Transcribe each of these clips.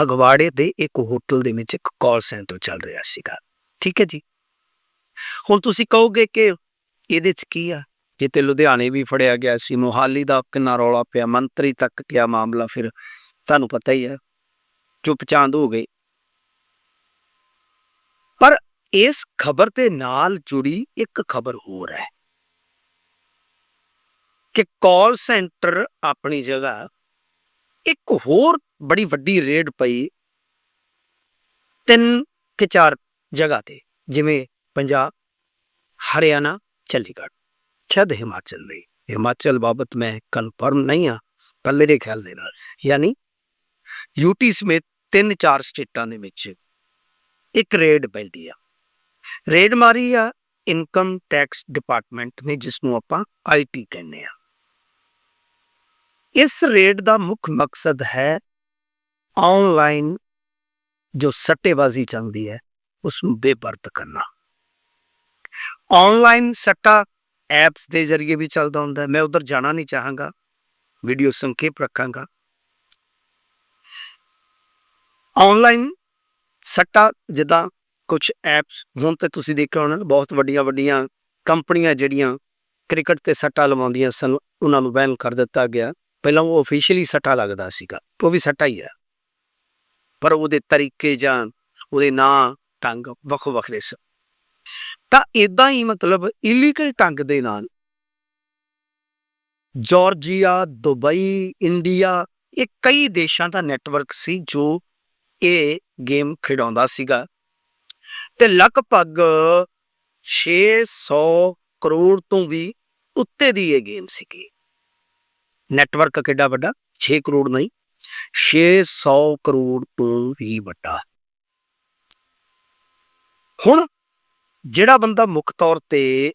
ਫਗਵਾੜੇ ਦੇ ਇੱਕ ਹੋਟਲ ਦੇ ਵਿੱਚ ਇੱਕ ਕਾਲ ਸੈਂਟਰ ਚੱਲ ਰਿਹਾ ਸੀਗਾ। ਠੀਕ ਹੈ ਜੀ? ਹੁਣ ਤੁਸੀਂ ਕਹੋਗੇ ਕਿ ਇਹਦੇ 'ਚ ਕੀ ਆ? ਜਿੱਤੇ ਲੁਧਿਆਣੇ ਵੀ ਫੜਿਆ ਗਿਆ ਸੀ, ਮੋਹਾਲੀ ਦਾ ਕਿੰਨਾ ਰੌਲਾ ਪਿਆ, ਮੰਤਰੀ ਤੱਕ ਗਿਆ ਮਾਮਲਾ ਫਿਰ, ਤੁਹਾਨੂੰ ਪਤਾ ਹੀ ਹੈ। ਚੁੱਪ ਚਾਂਦ ਹੋ ਗਏ। ਪਰ ਇਸ ਖਬਰ ਦੇ ਨਾਲ ਜੁੜੀ ਇੱਕ ਖਬਰ ਹੋਰ ਹੈ ਕਿ ਕਾਲ ਸੈਂਟਰ ਆਪਣੀ ਜਗ੍ਹਾ ਇੱਕ ਹੋਰ ਬੜੀ ਵੱਡੀ ਰੇਡ ਪਈ ਤਿੰਨ ਕਿ ਚਾਰ ਜਗ੍ਹਾ ਤੇ, ਜਿਵੇਂ ਪੰਜਾਬ, ਹਰਿਆਣਾ, ਚੰਡੀਗੜ੍ਹ। ਸ਼ਾਇਦ ਹਿਮਾਚਲ ਵੀ ਹਿਮਾਚਲ ਬਾਬਤ ਮੈਂ ਕਨਫਰਮ ਨਹੀਂ ਆ ਪਰ ਮੇਰੇ ਖਿਆਲ ਦੇ ਨਾਲ। ਯਾਨੀ ਯੂਟੀ ਸਮੇਤ ਤਿੰਨ ਚਾਰ ਸਟੇਟਾਂ ਦੇ ਵਿੱਚ ਇੱਕ ਰੇਡ ਪੈਂਦੀ ਆ। ਰੇਡ ਮਾਰੀ ਆ ਇਨਕਮ ਟੈਕਸ ਡਿਪਾਰਟਮੈਂਟ ਨੇ ਜਿਸ ਨੂੰ ਆਪਾਂ ਆਈਟੀ ਕਹਿੰਦੇ ਆ ਇਸ ਰੇਡ ਦਾ ਮੁੱਖ ਮਕਸਦ ਹੈ ਆਨਲਾਈਨ ਜੋ ਸੱਟੇਬਾਜ਼ੀ ਚੱਲਦੀ ਹੈ, ਉਸ ਨੂੰ ਬੇਪਰਤ ਕਰਨਾ। ਆਨਲਾਈਨ ਸੱਟਾ ਐਪਸ ਦੇ ਜ਼ਰੀਏ ਵੀ ਚੱਲਦਾ ਹੁੰਦਾ ਮੈਂ ਉਧਰ ਜਾਣਾ ਨਹੀਂ ਚਾਹਾਂਗਾ। ਵੀਡੀਓ ਸੰਖੇਪ ਰੱਖਾਂਗਾ। ਆਨਲਾਈਨ ਸੱਟਾ ਜਿੱਦਾਂ ਕੁਝ ਐਪਸ, ਹੁਣ ਤੇ ਤੁਸੀਂ ਦੇਖਿਆ ਹੋਣਾ ਬਹੁਤ ਵੱਡੀਆਂ ਵੱਡੀਆਂ ਕੰਪਨੀਆਂ ਜਿਹੜੀਆਂ ਕ੍ਰਿਕਟ ਤੇ ਸੱਟਾ ਲਵਾਉਂਦੀਆਂ ਸਨ, ਉਹਨਾਂ ਨੂੰ ਬੈਨ ਕਰ ਦਿੱਤਾ ਗਿਆ। ਪਹਿਲਾਂ ਉਹ ਅਫੀਸ਼ੀਅਲੀ ਸੱਟਾ ਲੱਗਦਾ ਸੀਗਾ। ਉਹ ਵੀ ਸੱਟਾ ਹੀ ਹੈ। ਪਰ ਉਹਦੇ ਤਰੀਕੇ ਜਾਂ ਉਹਦੇ ਨਾਂ, ਢੰਗ ਵੱਖੋ ਵੱਖਰੇ ਸਨ ਤਾਂ ਇਦਾਂ ਹੀ ਮਤਲਬ ਇਲੀਗਲ ਢੰਗ ਦੇ ਨਾਲ ਜਾਰਜੀਆ, ਦੁਬਈ, ਇੰਡੀਆ, ਇਹ ਕਈ ਦੇਸ਼ਾਂ ਦਾ ਨੈਟਵਰਕ ਸੀ ਜੋ ਇਹ ਗੇਮ ਖਿਡਾਉਂਦਾ ਸੀਗਾ। ਤੇ ਲਗਭਗ 600 ਕਰੋੜ ਤੋਂ ਵੀ ਉੱਤੇ ਦੀ ਇਹ ਗੇਮ ਸੀਗੀ। ਨੈਟਵਰਕ ਕਿੱਡਾ ਵੱਡਾ? 6 ਕਰੋੜ ਨਹੀਂ। 600 ਕਰੋੜ ਤੋਂ ਵੀ ਵੱਡਾ। ਹੁਣ ਜਿਹੜਾ ਬੰਦਾ ਮੁੱਖ ਤੌਰ ਤੇ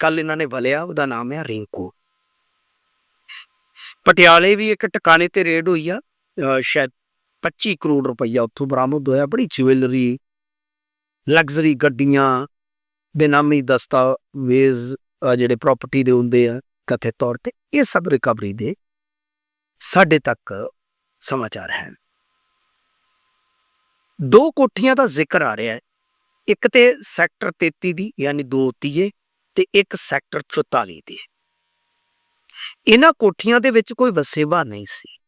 ਕੱਲ ਇਹਨਾਂ ਨੇ ਵਲਿਆ, ਉਹਦਾ ਨਾਮ ਹੈ ਰਿੰਕੂ। ਪਟਿਆਲੇ ਵੀ ਇੱਕ ਟਿਕਾਣੇ ਤੇ ਰੇਡ ਹੋਈ ਆ। ਸ਼ਾਇਦ 25 ਕਰੋੜ ਰੁਪਈਆ ਉੱਥੋਂ ਬਰਾਮਦ ਹੋਇਆ। ਬੜੀ ਜੁਐਲਰੀ, ਲਗਜ਼ਰੀ ਗੱਡੀਆਂ, ਬੇਨਾਮੀ ਦਸਤਾਵੇਜ਼ ਜਿਹੜੇ ਪ੍ਰਾਪਰਟੀ ਦੇ ਹੁੰਦੇ ਆ, ਕਥਿਤ ਤੌਰ ਤੇ। ਇਹ ਸਭ ਰਿਕਵਰੀ ਦੇ ਸਾਡੇ ਤੱਕ ਸਮਾਚਾਰ ਹੈ। ਦੋ ਕੋਠੀਆਂ ਦਾ ਜ਼ਿਕਰ ਆ ਰਿਹਾ ਹੈ। ਇੱਕ ਤੇ ਸੈਕਟਰ 33 ਦੀ, ਯਾਨੀ 2 ਤੀਏ, ਤੇ ਇੱਕ ਸੈਕਟਰ 44 ਦੀ। ਇਹਨਾਂ ਕੋਠੀਆਂ ਦੇ ਵਿੱਚ ਕੋਈ ਵਸੇਬਾ ਨਹੀਂ ਸੀ।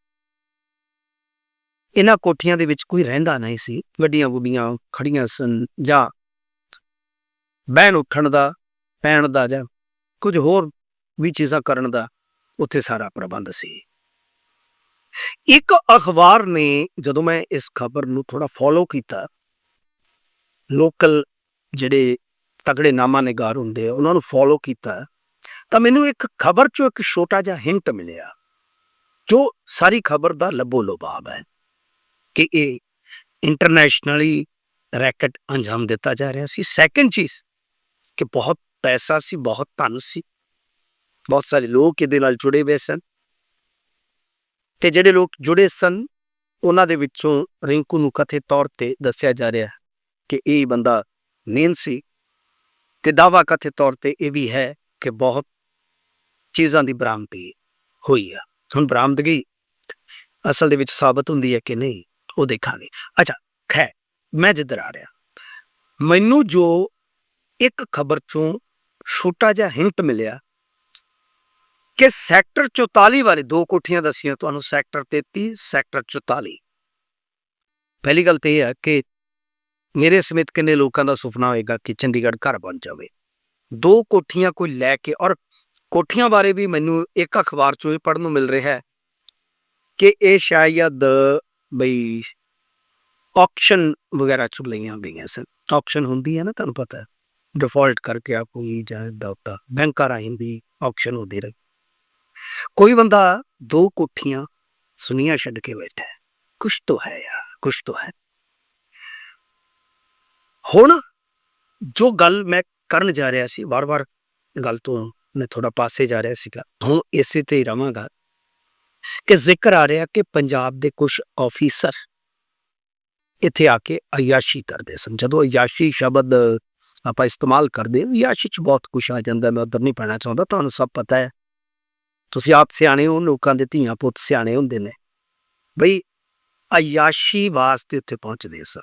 ਇਹਨਾਂ ਕੋਠੀਆਂ ਦੇ ਵਿੱਚ ਕੋਈ ਰਹਿੰਦਾ ਨਹੀਂ ਸੀ। ਵੱਡੀਆਂ ਗੁੱਡੀਆਂ ਖੜੀਆਂ ਸਨ ਜਾਂ ਬਹਿਣ ਉੱਠਣ ਦਾ ਪੈਣ ਦਾ ਜਾਂ ਕੁਝ ਹੋਰ ਵੀ ਚੀਜ਼ਾਂ ਕਰਨ ਦਾ ਉੱਥੇ ਸਾਰਾ ਪ੍ਰਬੰਧ ਸੀ। ਇੱਕ ਅਖਬਾਰ ਨੇ ਜਦੋਂ ਮੈਂ ਇਸ ਖਬਰ ਨੂੰ ਥੋੜਾ ਫੋਲੋ ਕੀਤਾ ਲੋਕਲ ਜਿਹੜੇ ਤਗੜੇ ਨਾਮਾ ਨਿਗਾਰ ਹੁੰਦੇ ਆ, ਉਹਨਾਂ ਨੂੰ ਫੋਲੋ ਕੀਤਾ, ਤਾਂ ਮੈਨੂੰ ਇੱਕ ਖਬਰ ਚੋਂ ਇੱਕ ਛੋਟਾ ਜਿਹਾ ਹਿੰਟ ਮਿਲਿਆ, ਜੋ ਸਾਰੀ ਖਬਰ ਦਾ ਲੱਭੋ ਲੋਬਾਬ ਹੈ ਕਿ ਇਹ ਇੰਟਰਨੈਸ਼ਨਲੀ ਰੈਕਟ ਅੰਜਾਮ ਦਿੱਤਾ ਜਾ ਰਿਹਾ ਸੀ। ਸੈਕੰਡ ਚੀਜ਼, ਕਿ ਬਹੁਤ ਪੈਸਾ ਸੀ, ਬਹੁਤ ਧਨ ਸੀ, ਬਹੁਤ ਸਾਰੇ ਲੋਕ ਇਹਦੇ ਨਾਲ ਜੁੜੇ ਹੋਏ ਸਨ। ਤੇ ਜਿਹੜੇ ਲੋਕ ਜੁੜੇ ਸਨ, ਉਹਨਾਂ ਦੇ ਵਿੱਚੋਂ ਰਿੰਕੂ ਨੂੰ ਕਥਿਤ ਤੌਰ ਤੇ ਦੱਸਿਆ ਜਾ ਰਿਹਾ ਕਿ ਇਹ ਬੰਦਾ ਨੀਂਦ ਸੀ ਤੇ ਦਾਵਾ ਕਥਿਤ ਤੌਰ ਤੇ ਇਹ ਵੀ ਹੈ ਕਿ ਬਹੁਤ ਚੀਜ਼ਾਂ ਦੀ ਬਰਾਮਦਗੀ ਹੋਈ ਆ। ਹੁਣ ਬਰਾਮਦਗੀ ਅਸਲ ਦੇ ਵਿੱਚ ਸਾਬਤ ਹੁੰਦੀ ਹੈ ਕਿ ਨਹੀਂ, ਉਹ ਦੇਖਾਂਗੇ। ਅੱਛਾ ਖੈ ਮੈਂ ਜਿੱਧਰ ਆ ਰਿਹਾ, ਮੈਨੂੰ ਜੋ ਇੱਕ ਖਬਰ ਚੋਂ ਛੋਟਾ ਜਿਹਾ ਹਿੰਟ ਮਿਲਿਆ ਕਿ ਸੈਕਟਰ 44 ਬਾਰੇ ਦੋ ਕੋਠੀਆਂ ਦੱਸੀਆਂ ਤੁਹਾਨੂੰ ਸੈਕਟਰ 33 ਸੈਕਟਰ 44 ਪਹਿਲੀ ਗੱਲ ਤੇ ਇਹ ਹੈ ਕਿ ਮੇਰੇ ਸਮੇਤ ਕਿੰਨੇ ਲੋਕਾਂ ਦਾ ਸੁਪਨਾ ਹੋਏਗਾ ਕਿ ਚੰਡੀਗੜ੍ਹ ਘਰ ਬਣ ਜਾਵੇ। ਦੋ ਕੋਠੀਆਂ ਕੋਈ ਲੈ ਕੇ ਔਰ ਕੋਠੀਆਂ ਬਾਰੇ ਵੀ ਮੈਨੂੰ ਇੱਕ ਅਖਬਾਰ ਚੋਂ ਇਹ ਪੜਨ ਨੂੰ ਮਿਲ ਰਿਹਾ ਹੈ ਕਿ ਇਹ ਸ਼ਾਇਦ, ਬਈ ਆਕਸ਼ਨ ਵਗੈਰਾ ਚ ਲਈਆਂ ਗਈਆਂ ਸਨ। ਆਕਸ਼ਨ ਹੁੰਦੀ ਹੈ ਨਾ ਤੁਹਾਨੂੰ ਪਤਾ ਹੈ ਡਿਫਾਲਟ ਕਰਕੇ ਆ ਕੋਈ ਜਾਂ ਦਾਤਾ ਬੈਂਕਾਂ ਰਾਹੀਂ ਵੀ ਆਕਸ਼ਨ ਹੁੰਦੀ ਰਹੇ। ਕੋਈ ਬੰਦਾ ਦੋ ਕੋਠੀਆਂ ਸੁਨੀਆਂ ਛੱਡ ਕੇ ਬੈਠਾ ਹੈ। ਕੁਛ ਤਾਂ ਹੈ ਯਾਰ, ਕੁਛ ਤਾਂ ਹੈ। ਹੁਣ ਜੋ ਗੱਲ ਮੈਂ ਕਰਨ ਜਾ ਰਿਹਾ ਸੀ, ਵਾਰ-ਵਾਰ ਗੱਲ ਤੋਂ ਮੈਂ ਥੋੜਾ ਪਾਸੇ ਜਾ ਰਿਹਾ ਸੀਗਾ। ਹੁਣ ਇਸੇ ਤੇ ਹੀ ਰਵਾਂਗਾ ਕਿ ਜ਼ਿਕਰ ਆ ਰਿਹਾ ਕਿ ਪੰਜਾਬ ਦੇ ਕੁਝ ਆਫੀਸਰ ਇੱਥੇ ਆ ਕੇ ਅਯਾਸ਼ੀ ਕਰਦੇ ਸਨ। ਜਦੋਂ ਅਯਾਸ਼ੀ ਸ਼ਬਦ ਆਪਾਂ ਇਸਤੇਮਾਲ ਕਰਦੇ ਹਾਂ, ਅਯਾਸ਼ੀ ਚ ਬਹੁਤ ਕੁਝ ਆ ਜਾਂਦਾ, ਮੈਂ ਉਧਰ ਨਹੀਂ ਪੈਣਾ ਚਾਹੁੰਦਾ, ਤੁਹਾਨੂੰ ਸਭ ਪਤਾ ਹੈ। ਤੁਸੀਂ ਆਪ ਸਿਆਣੇ ਹੋ, ਲੋਕਾਂ ਦੇ ਧੀਆਂ ਪੁੱਤ ਸਿਆਣੇ ਹੁੰਦੇ ਨੇ। ਬਈ ਅਯਾਸ਼ੀ ਵਾਸਤੇ ਉੱਥੇ ਪਹੁੰਚਦੇ ਸਨ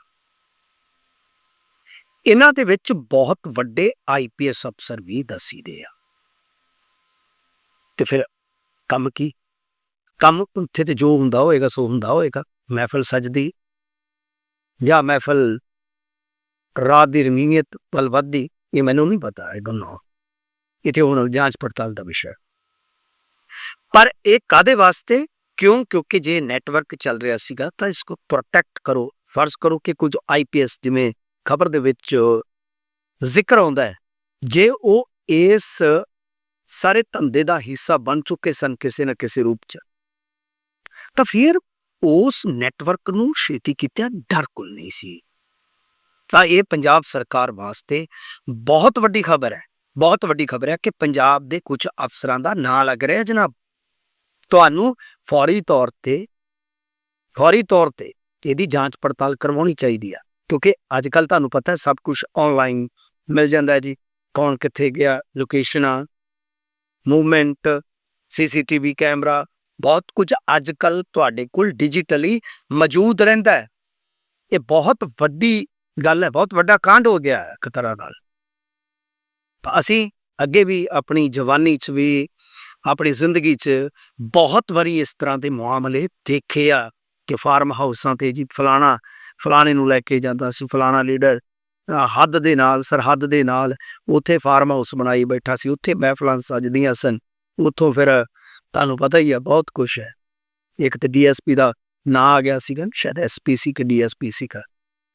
ਇਹਨਾਂ ਦੇ ਵਿੱਚ ਬਹੁਤ ਵੱਡੇ ਆਈਪੀਐਸ ਅਫਸਰ ਵੀ ਦਸੀਦੇ ਆ। ਤੇ ਫਿਰ ਕੰਮ ਕੀ? ਕੰਮ ਉੱਥੇ ਤੇ ਜੋ ਹੁੰਦਾ ਹੋਏਗਾ, ਸੋ ਹੁੰਦਾ ਹੋਏਗਾ। ਮਹਿਫਲ ਸਜਦੀ, ਜਾਂ ਮਹਿਫਲ ਰਾਤ ਦੀ ਰਮੀਨੀਅਤ ਵੱਲ ਵੱਧਦੀ, ਇਹ ਮੈਨੂੰ ਨਹੀਂ ਪਤਾ ਆਈ ਡੋਨਟ ਨੋ ਇਥੇ ਹੁਣ ਜਾਂਚ ਪੜਤਾਲ ਦਾ ਵਿਸ਼ਾ ਪਰ ਇਹ ਕਾਦੇ ਵਾਸਤੇ? ਕਿਉਂ? ਕਿਉਂਕਿ ਜੇ ਨੈਟਵਰਕ ਚੱਲ ਰਿਹਾ ਸੀਗਾ ਤਾਂ ਇਸ ਨੂੰ ਪ੍ਰੋਟੈਕਟ ਕਰੋ। ਫਰਜ਼ ਕਰੋ ਕਿ ਕੁਝ ਆਈਪੀਐਸ ਜਿਵੇਂ ਖਬਰ ਦੇ ਵਿੱਚ ਜ਼ਿਕਰ ਆਉਂਦਾ ਹੈ। ਜੇ ਉਹ ਇਸ ਸਾਰੇ ਧੰਦੇ ਦਾ ਹਿੱਸਾ ਬਣ ਚੁੱਕੇ ਸਨ ਕਿਸੇ ਨਾ ਕਿਸੇ ਰੂਪ 'ਚ, ਤਾਂ ਫਿਰ ਉਸ ਨੈਟਵਰਕ ਨੂੰ ਛੇਤੀ ਕੀਤਾ ਡਰ ਕੋਈ ਨਹੀਂ ਸੀ। ਤਾਂ ਇਹ ਪੰਜਾਬ ਸਰਕਾਰ ਵਾਸਤੇ ਬਹੁਤ ਵੱਡੀ ਖਬਰ ਹੈ। ਬਹੁਤ ਵੱਡੀ ਖਬਰ ਹੈ ਕਿ ਪੰਜਾਬ ਦੇ ਕੁਝ ਅਫਸਰਾਂ ਦਾ ਨਾਂ ਲੱਗ ਰਿਹਾ ਜਨਾਬ ਤੁਹਾਨੂੰ ਫੌਰੀ ਤੌਰ ਤੇ, ਫੌਰੀ ਤੌਰ ਤੇ ਇਹਦੀ ਜਾਂਚ ਪੜਤਾਲ ਕਰਵਾਉਣੀ ਚਾਹੀਦੀ ਆ। ਕਿਉਂਕਿ ਅੱਜ ਕੱਲ ਤੁਹਾਨੂੰ ਪਤਾ ਹੈ ਸਭ ਕੁਝ ਆਨਲਾਈਨ ਮਿਲ ਜਾਂਦਾ ਹੈ ਜੀ। ਕੌਣ ਕਿੱਥੇ ਗਿਆ ਲੋਕੇਸ਼ਨਾਂ ਮੂਵਮੈਂਟ ਸੀਸੀਟੀਵੀ ਕੈਮਰਾ ਬਹੁਤ ਕੁਝ ਅੱਜ ਕੱਲ ਤੁਹਾਡੇ ਕੋਲ ਡਿਜੀਟਲੀ ਮੌਜੂਦ ਰਹਿੰਦਾ ਹੈ। ਇਹ ਬਹੁਤ ਵੱਡੀ ਗੱਲ ਹੈ, ਬਹੁਤ ਵੱਡਾ ਕਾਂਡ ਹੋ ਗਿਆ ਹੈ ਇੱਕ ਤਰ੍ਹਾਂ ਨਾਲ। ਅਸੀਂ ਅੱਗੇ ਵੀ ਆਪਣੀ ਜਵਾਨੀ 'ਚ ਵੀ ਆਪਣੀ ਜ਼ਿੰਦਗੀ 'ਚ ਬਹੁਤ ਵਾਰੀ ਇਸ ਤਰ੍ਹਾਂ ਦੇ ਮਾਮਲੇ ਦੇਖੇ ਆ ਕਿ ਫਾਰਮ ਹਾਊਸਾਂ ਤੇ ਜੀ ਫਲਾਣਾ, ਫਲਾਣੇ ਨੂੰ ਲੈ ਕੇ ਜਾਂਦਾ ਸੀ, ਫਲਾਣਾ ਲੀਡਰ ਹੱਦ ਦੇ ਨਾਲ, ਸਰਹੱਦ ਦੇ ਨਾਲ ਉੱਥੇ ਫਾਰਮ ਹਾਊਸ ਬਣਾਈ ਬੈਠਾ ਸੀ, ਉੱਥੇ ਮਹਿਫਲਾਂ ਸਜਦੀਆਂ ਸਨ, ਉੱਥੋਂ ਫਿਰ ਤੁਹਾਨੂੰ ਪਤਾ ਹੀ ਆ ਬਹੁਤ ਕੁਝ ਹੈ ਇੱਕ ਤੇ ਡੀਐਸਪੀ ਦਾ ਨਾਂ ਆ ਗਿਆ ਸੀਗਾ, ਸ਼ਾਇਦ ਐਸਪੀਸੀ ਕਿ ਡੀਐਸਪੀ ਸੀਗਾ,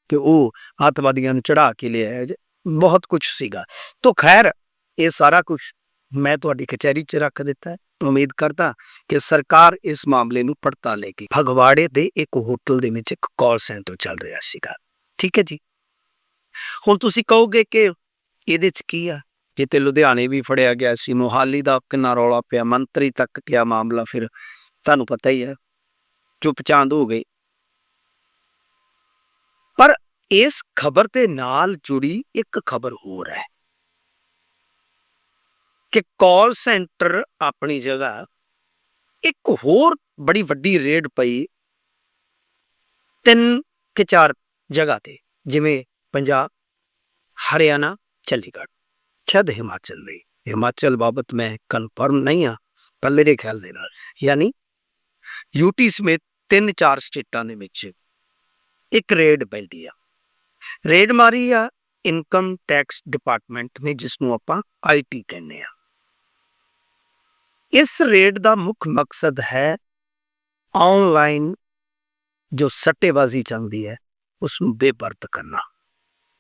ਕਿ ਉਹ ਅੱਤਵਾਦੀਆਂ ਨੂੰ ਚੜਾ ਕੇ ਲਿਆਇਆ ਜੇ। ਬਹੁਤ ਕੁਝ ਸੀਗਾ ਤੋਂ ਖੈਰ, ਇਹ ਸਾਰਾ ਕੁਝ ਮੈਂ ਤੁਹਾਡੀ ਕਚਹਿਰੀ 'ਚ ਰੱਖ ਦਿੱਤਾ ਉਮੀਦ ਕਰਦਾ ਕਿ ਸਰਕਾਰ ਇਸ ਮਾਮਲੇ ਨੂੰ ਪੜਤਾਲੇਗੀ ਫਗਵਾੜੇ ਦੇ ਇੱਕ ਹੋਟਲ ਦੇ ਵਿੱਚ ਇੱਕ ਕਾਲ ਸੈਂਟਰ ਚੱਲ ਰਿਹਾ ਸੀਗਾ। ਠੀਕ ਹੈ ਜੀ? ਹੁਣ ਤੁਸੀਂ ਕਹੋਗੇ ਕਿ ਇਹਦੇ 'ਚ ਕੀ ਆ? ਜਿੱਤੇ ਲੁਧਿਆਣੇ ਵੀ ਫੜਿਆ ਗਿਆ ਸੀ, ਮੋਹਾਲੀ ਦਾ ਕਿੰਨਾ ਰੌਲਾ ਪਿਆ, ਮੰਤਰੀ ਤੱਕ ਗਿਆ ਮਾਮਲਾ ਫਿਰ, ਤੁਹਾਨੂੰ ਪਤਾ ਹੀ ਹੈ। ਚੁੱਪਚਾਂਦ ਹੋ ਗਈ ਪਰ ਇਸ ਖਬਰ ਦੇ ਨਾਲ ਜੁੜੀ ਇੱਕ ਖਬਰ ਹੋਰ ਹੈ। ਕਿ ਕਾਲ ਸੈਂਟਰ ਆਪਣੀ ਜਗ੍ਹਾ ਇੱਕ ਹੋਰ ਬੜੀ ਵੱਡੀ ਰੇਡ ਪਈ ਤਿੰਨ ਕਿ ਚਾਰ ਜਗ੍ਹਾ ਤੇ, ਜਿਵੇਂ ਪੰਜਾਬ, ਹਰਿਆਣਾ, ਚੰਡੀਗੜ੍ਹ। ਸ਼ਾਇਦ ਹਿਮਾਚਲ ਲਈ ਹਿਮਾਚਲ ਬਾਬਤ ਮੈਂ ਕਨਫਰਮ ਨਹੀਂ ਆ ਪਰ ਮੇਰੇ ਖਿਆਲ ਦੇ ਨਾਲ। ਯਾਨੀ ਯੂਟੀ ਸਮੇਤ ਤਿੰਨ ਚਾਰ ਸਟੇਟਾਂ ਦੇ ਵਿੱਚ ਇੱਕ ਰੇਡ ਪੈਂਦੀ ਆ। ਰੇਡ ਮਾਰੀ ਆ ਇਨਕਮ ਟੈਕਸ ਡਿਪਾਰਟਮੈਂਟ ਨੇ ਜਿਸ ਨੂੰ ਆਪਾਂ ਆਈਟੀ ਕਹਿੰਦੇ ਆ। ਇਸ ਰੇਡ ਦਾ ਮੁੱਖ ਮਕਸਦ ਹੈ ਆਨਲਾਈਨ ਜੋ ਸੱਟੇਬਾਜ਼ੀ ਚੱਲਦੀ ਹੈ ਉਸ ਨੂੰ ਬੇਪਰਤ ਕਰਨਾ।